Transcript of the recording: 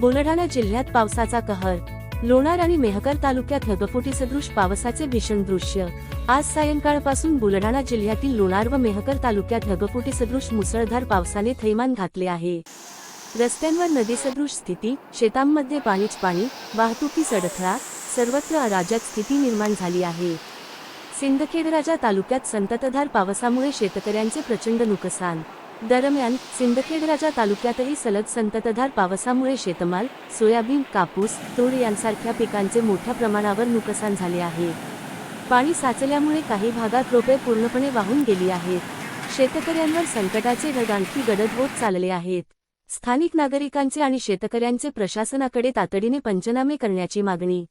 बुलढाणा जिल्ह्यात पावसाचा कहर. लोणार आणि मेहकर तालुक्यात ढगफुटी सदृश पावसाचे भीषण दृश्य. आज सायंकाळपासून बुलढाणा जिल्ह्यातील लोणार व मेहकर तालुक्यात ढगफुटी सदृश मुसळधार पावसाने थैमान घातले आहे. रस्त्यांवर नदीसदृश स्थिती शेतांमध्ये पाणीच पाणी वाहतुकीस अडथळा सर्वत्र अराजक स्थिती निर्माण झाली आहे. सिंदखेडराजा तालुक्यात संततधार पावसामुळे शेतकऱ्यांचे प्रचंड नुकसान. दरम्यान सिंदखेडराजा तालुक्यातही सलग संततधार पावसामुळे शेतमाल सोयाबीन कापूस तूर यांसारख्या पिकांचे मोठ्या प्रमाणावर नुकसान झाले आहे. पाणी साचल्यामुळे काही भागात रोपे पूर्णपणे वाहून गेली आहेत. शेतकऱ्यांवर संकटाचे ढग आणखी गडद होत चालले आहेत. स्थानिक नागरिकांचे आणि शेतकऱ्यांचे प्रशासनाकडे तातडीने पंचनामे करण्याची मागणी